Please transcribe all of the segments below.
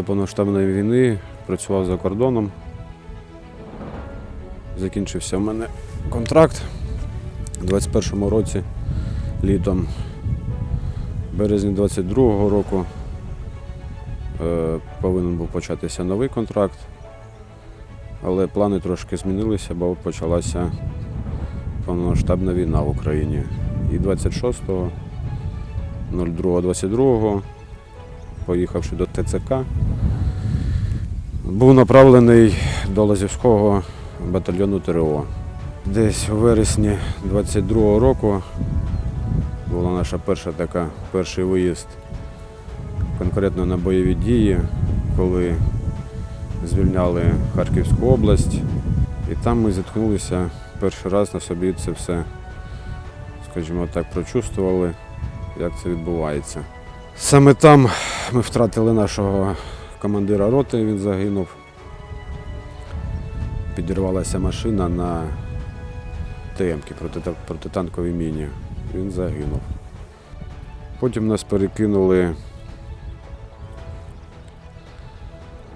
до повноштабної війни працював за кордоном. Закінчився в мене контракт у 21-му році літом. Березні 22-го року е, повинен був початися новий контракт, але плани трошки змінилися, бо почалася повномасштабна війна в Україні. І 26-го, 02-22 поїхавши до ТЦК, був направлений до Лазівського батальйону ТРО. Десь у вересні 22-го року була наша перша така, перший виїзд конкретно на бойові дії, коли звільняли Харківську область. І там ми зіткнулися перший раз на собі це все, скажімо так, прочувствували, як це відбувається. Саме там ми втратили нашого командира роти, він загинув. Підірвалася машина на ТМ-ки протитанковій міні. Він загинув. Потім нас перекинули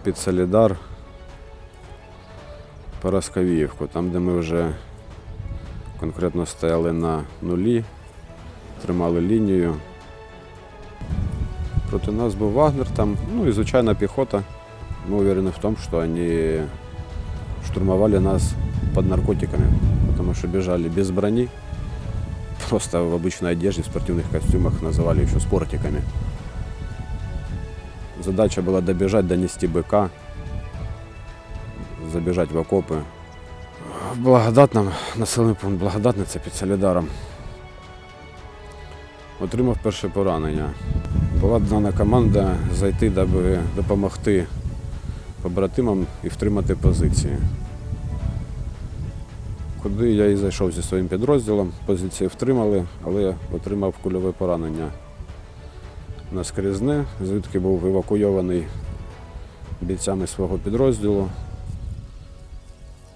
під Солідар Параскавіївку, там, де ми вже конкретно стояли на нулі, тримали лінію. Проти нас був Вагнер там, ну и звичайна пехота. Мы уверены в том, что они штурмовали нас под наркотиками, потому что бежали без брони, просто в обычной одежде, в спортивных костюмах называли еще спортиками. Задача была добежать, донести быка, забежать в окопы. В Благодатном, населений пункт Благодатне, це під Солідаром. Отримав перше поранення. Була дана команда зайти, даби допомогти побратимам і втримати позиції. Куди я і зайшов зі своїм підрозділом, позиції втримали, але отримав кульове поранення наскрізне, звідки був евакуйований бійцями свого підрозділу.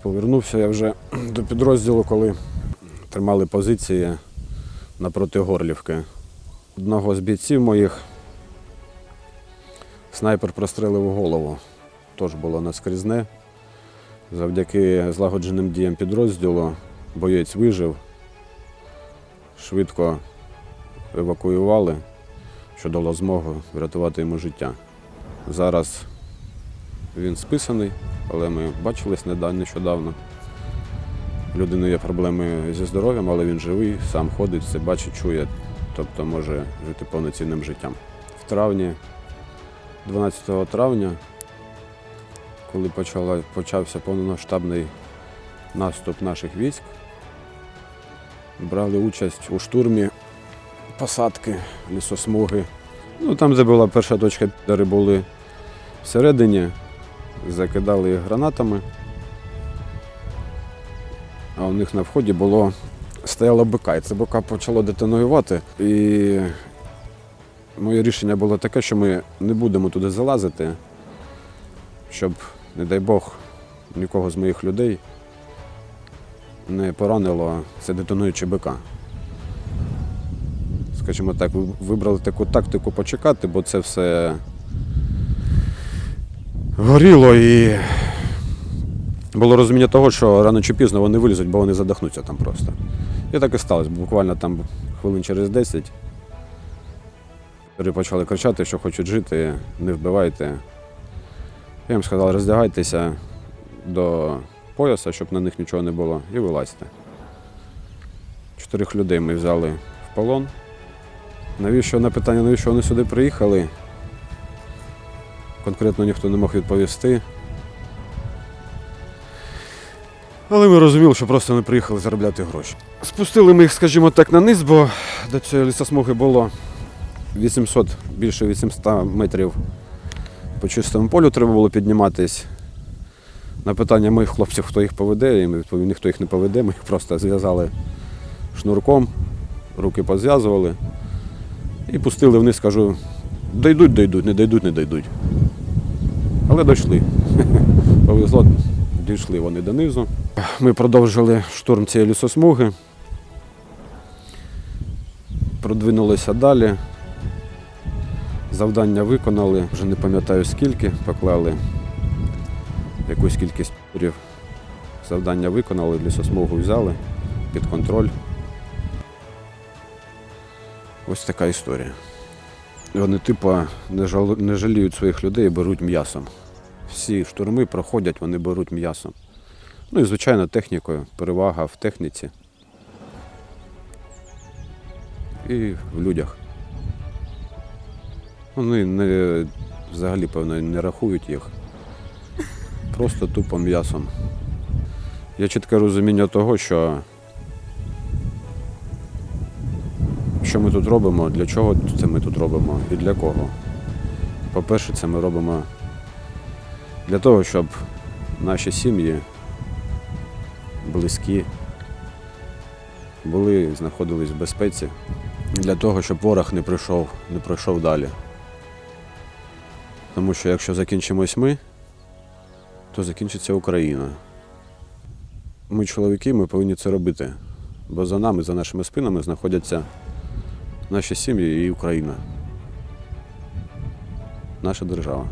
Повернувся я вже до підрозділу, коли тримали позиції напроти Горлівки. Одного з бійців моїх снайпер прострелив у голову. Тож було наскрізне. Завдяки злагодженим діям підрозділу боєць вижив, швидко евакуювали, що дало змогу врятувати йому життя. Зараз він списаний, але ми бачились нещодавно. Людини є проблеми зі здоров'ям, але він живий, сам ходить, все бачить, чує, тобто може жити повноцінним життям. В травні, 12 травня, коли почала, почався повномасштабний наступ наших військ, брали участь у штурмі посадки, лісосмуги. Ну, там, де була перша точка, підари були всередині, закидали їх гранатами. А у них на вході було стояло БК, і це БК почало детонуювати. І моє рішення було таке, що ми не будемо туди залазити, щоб, не дай Бог, нікого з моїх людей не поранило це детонуюче БК. Скажімо так, вибрали таку тактику почекати, бо це все горіло і було розуміння того, що рано чи пізно вони вилізуть, бо вони задохнуться там просто. І так і сталося. Буквально там хвилин через 10 люди почали кричати, що хочуть жити, не вбивайте. Я їм сказав, роздягайтеся до пояса, щоб на них нічого не було, і вилазьте. Чотирьох людей ми взяли в полон. Навіщо на питання, навіщо вони сюди приїхали? Конкретно ніхто не мог відповісти. Але ми розуміли, що просто не приїхали заробляти гроші. Спустили ми їх, скажімо так, на низ, бо до цієї лісосмуги було 800, більше 800 метрів по чистому полю треба було підніматись. На питання моїх хлопців, хто їх поведе, їм відповів, ніхто їх не поведе, ми їх просто зв'язали шнурком, руки позв'язували і пустили вниз, кажу, дойдуть, дойдуть, не дойдуть, не дойдуть. Але дійшли. Повезло, дійшли вони донизу. Ми продовжили штурм цієї лісосмуги. Продвинулися далі. Завдання виконали, вже не пам'ятаю скільки, поклали якусь кількість пірів. Завдання виконали, лісосмугу взяли під контроль. Ось така історія. Вони, типа, не, жал... не жаліють своїх людей і беруть м'ясом. Всі штурми проходять, вони беруть м'ясом. Ну і, звичайно, технікою. Перевага в техніці. І в людях. Вони не, взагалі, певно, не рахують їх. Просто тупо м'ясом. Є чітке розуміння того, що, що ми тут робимо, для чого це ми тут робимо і для кого. По-перше, це ми робимо для того, щоб наші сім'ї близькі були, знаходились в безпеці, для того, щоб ворог не прийшов, не пройшов далі. Тому що якщо закінчимось ми, то закінчиться Україна. Ми, чоловіки, ми повинні це робити. Бо за нами, за нашими спинами знаходяться наші сім'ї і Україна. Наша держава.